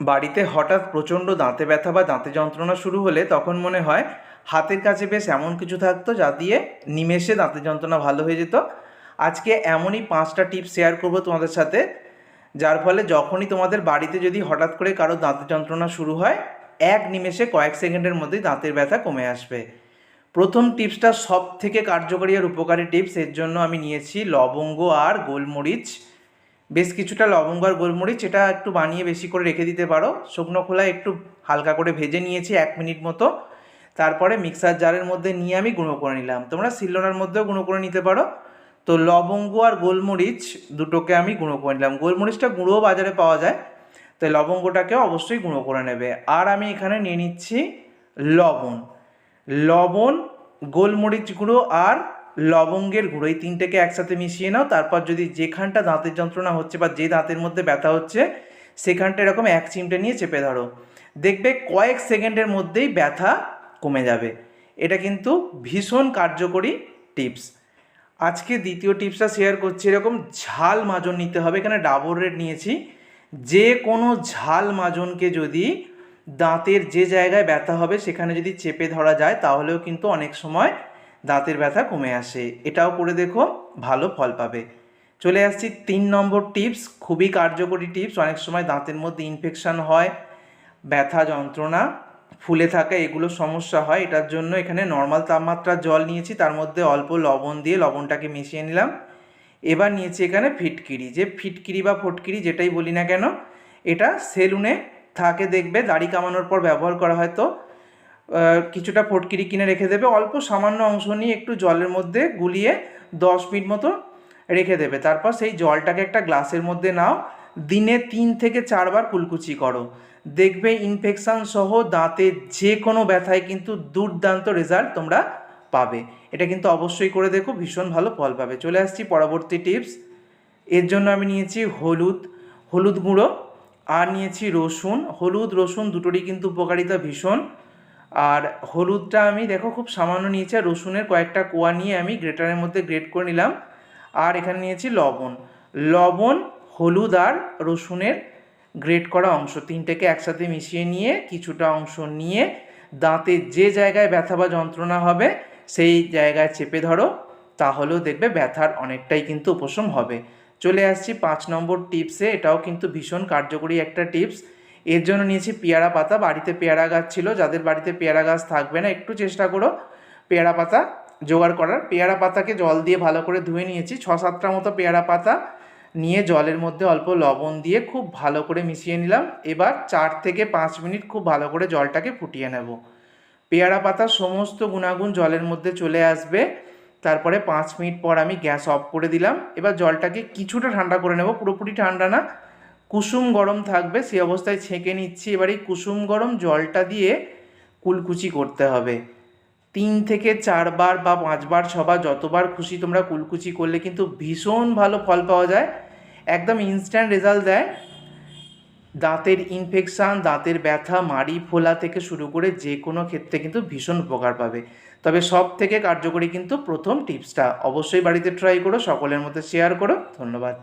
বাড়িতে হঠাৎ প্রচণ্ড দাঁতে ব্যথা বা দাঁতে যন্ত্রণা শুরু হলে তখন মনে হয় হাতের কাছে বেশ এমন কিছু থাকতো যা দিয়ে নিমেষে দাঁতের যন্ত্রণা ভালো হয়ে যেত। আজকে এমনই পাঁচটা টিপস শেয়ার করব তোমাদের সাথে, যার ফলে যখনই তোমাদের বাড়িতে যদি হঠাৎ করে কারও দাঁতের যন্ত্রণা শুরু হয়, এক নিমেষে কয়েক সেকেন্ডের মধ্যেই দাঁতের ব্যথা কমে আসবে। প্রথম টিপসটা সব থেকে কার্যকরী আর উপকারী টিপস, এর জন্য আমি নিয়েছি লবঙ্গ আর গোলমরিচ। বেশ কিছুটা লবঙ্গ আর গোলমরিচ, এটা একটু বানিয়ে বেশি করে রেখে দিতে পারো। শুকনো খোলায় একটু হালকা করে ভেজে নিয়েছি এক মিনিট মতো। তারপরে মিক্সার জারের মধ্যে নিয়ে আমি গুঁড়ো করে নিলাম। তোমরা শিলনোড়ার মধ্যেও গুঁড়ো করে নিতে পারো। তো লবঙ্গ আর গোলমরিচ দুটোকে আমি গুঁড়ো করে নিলাম। গোলমরিচটা গুঁড়োও বাজারে পাওয়া যায়, তো লবঙ্গটাকেও অবশ্যই গুঁড়ো করে নেবে। আর আমি এখানে নিয়ে নিচ্ছি লবণ। লবণ, গোলমরিচ গুঁড়ো আর লবঙ্গের গুঁড়ো, এই তিনটেকে একসাথে মিশিয়ে নাও। তারপর যদি যেখানটা দাঁতের যন্ত্রণা হচ্ছে বা যে দাঁতের মধ্যে ব্যথা হচ্ছে, সেখানটা এরকম এক চিমটে নিয়ে চেপে ধরো। দেখবে কয়েক সেকেন্ডের মধ্যেই ব্যথা কমে যাবে। এটা কিন্তু ভীষণ কার্যকরী টিপস। আজকে দ্বিতীয় টিপসটা শেয়ার করছি, এরকম ঝাল মাজন নিতে হবে। এখানে ডাবর রেড নিয়েছি। যে কোনো ঝাল মাজনকে যদি দাঁতের যে জায়গায় ব্যথা হবে, সেখানে যদি চেপে ধরা যায়, তাহলেও কিন্তু অনেক সময় দাঁতের ব্যথা কমে আসে। এটাও করে দেখো, ভালো ফল পাবে। চলে আসছি তিন নম্বর টিপস, খুবই কার্যকরী টিপস। অনেক সময় দাঁতের মধ্যে ইনফেকশান হয়, ব্যথা যন্ত্রণা, ফুলে থাকা এগুলো সমস্যা হয়। এটার জন্য এখানে নর্মাল তাপমাত্রার জল নিয়েছি, তার মধ্যে অল্প লবণ দিয়ে লবণটাকে মিশিয়ে নিলাম। এবার নিয়েছি এখানে ফিটকিরি। যে ফিটকিরি বা ফটকিরি যেটাই বলি না কেন, এটা সেলুনে থাকে, দেখবে, দাড়ি কামানোর পর ব্যবহার করা হয় তো। কিছুটা ফটকিরি কিনে রেখে দেবে। অল্প সামান্য অংশ নিয়ে একটু জলের মধ্যে গুলিয়ে দশ মিনিট মতো রেখে দেবে। তারপর সেই জলটাকে একটা গ্লাসের মধ্যে নাও। দিনে তিন থেকে চারবার কুলকুচি করো। দেখবে ইনফেকশান সহ দাঁতের যে কোনো ব্যথায় কিন্তু দুর্দান্ত রেজাল্ট তোমরা পাবে। এটা কিন্তু অবশ্যই করে দেখো, ভীষণ ভালো ফল পাবে। চলে আসছি পরবর্তী টিপস এর জন্য আমি নিয়েছি হলুদ হলুদ গুঁড়ো আর নিয়েছি রসুন। হলুদ, রসুন দুটোরই কিন্তু উপকারিতা ভীষণ। আর হলুদটা আমি, দেখো, খুব সামান্য নিয়েছি আর রসুনের কয়েকটা কোয়া নিয়ে আমি গ্রেটারের মধ্যে গ্রেট করে নিলাম। আর এখানে নিয়েছি লবণ। লবণ, হলুদ আর রসুনের গ্রেট করা অংশ, তিনটেকে একসাথে মিশিয়ে নিয়ে কিছুটা অংশ নিয়ে দাঁতে যে জায়গায় ব্যথা বা যন্ত্রণা হবে, সেই জায়গায় চেপে ধরো, তাহলেও দেখবে ব্যথার অনেকটাই কিন্তু উপশম হবে। চলে আসছি পাঁচ নম্বর টিপসে, এটাও কিন্তু ভীষণ কার্যকরী একটা টিপস। এর জন্য নিয়েছি পেয়ারা পাতা। বাড়িতে পেয়ারা গাছ ছিল, যাদের বাড়িতে পেয়ারা গাছ থাকবে না, একটু চেষ্টা করো পেয়ারা পাতা জোগাড় করার। পেয়ারা পাতাকে জল দিয়ে ভালো করে ধুয়ে নিয়েছি, ছ সাতটা মতো পেয়ারা পাতা নিয়ে জলের মধ্যে অল্প লবণ দিয়ে খুব ভালো করে মিশিয়ে নিলাম। এবার চার থেকে পাঁচ মিনিট খুব ভালো করে জলটাকে ফুটিয়ে নেব। পেয়ারা পাতার সমস্ত গুণাগুণ জলের মধ্যে চলে আসবে। তারপরে পাঁচ মিনিট পর আমি গ্যাস অফ করে দিলাম। এবার জলটাকে কিছুটা ঠান্ডা করে নেব, পুরোপুরি ঠান্ডা না কুসুম গরম থাকবে সেই অবস্থায় ছেঁকে নিচ্ছি। এবার এই কুসুম গরম জলটা দিয়ে কুলকুচি করতে হবে। তিন থেকে চারবার বা পাঁচবার, ছবার, যতবার খুশি তোমরা কুলকুচি করলে কিন্তু ভীষণ ভালো ফল পাওয়া যায়। একদম ইনস্ট্যান্ট রেজাল্ট দেয়। দাঁতের ইনফেকশান দাঁতের ব্যথা, মাড়ি, ফোলা থেকে শুরু করে যে কোনো ক্ষেত্রে কিন্তু ভীষণ উপকার পাবে। তবে সব থেকে কার্যকরী কিন্তু প্রথম টিপসটা অবশ্যই বাড়িতে ট্রাই করো, সকলের মধ্যে শেয়ার করো। ধন্যবাদ।